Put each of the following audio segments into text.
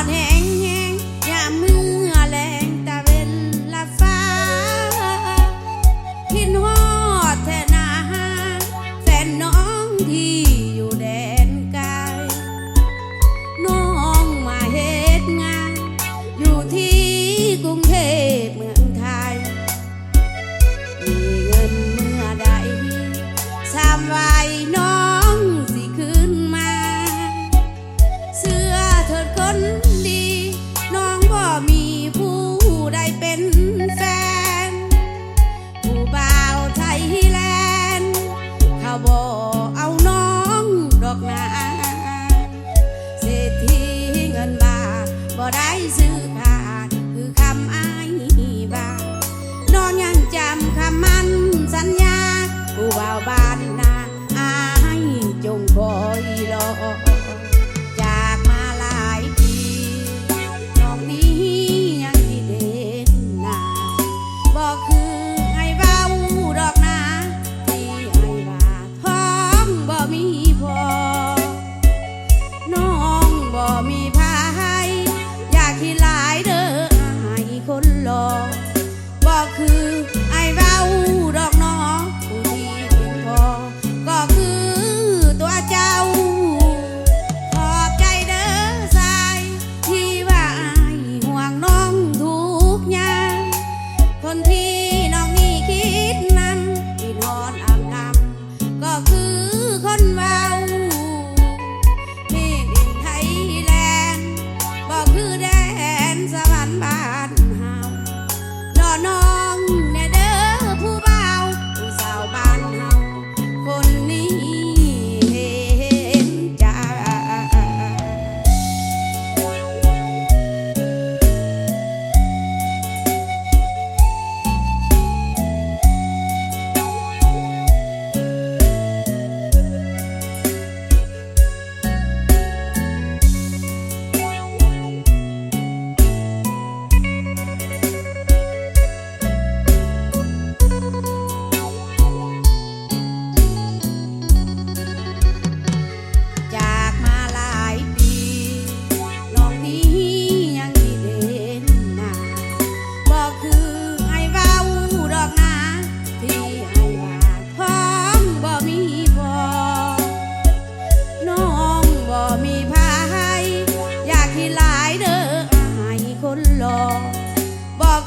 อนแงแห้งยาเมื่อแรงแต่เวลาฟาคิดฮอดทนาแฟนน้องที่อยู่แดนไกลน้องมาเฮ็ดงาน อยู่ที่กรุงเทพเมืองไทย มีเงินเมื่อใดสามว horizon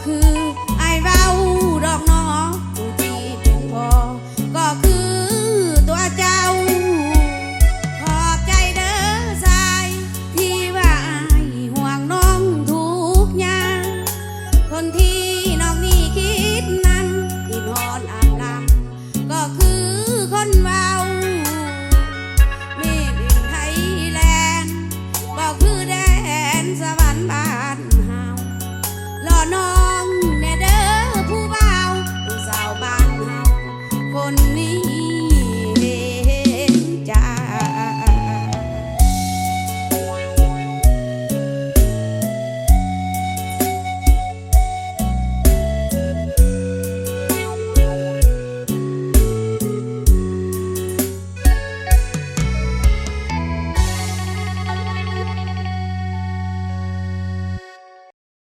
그 You.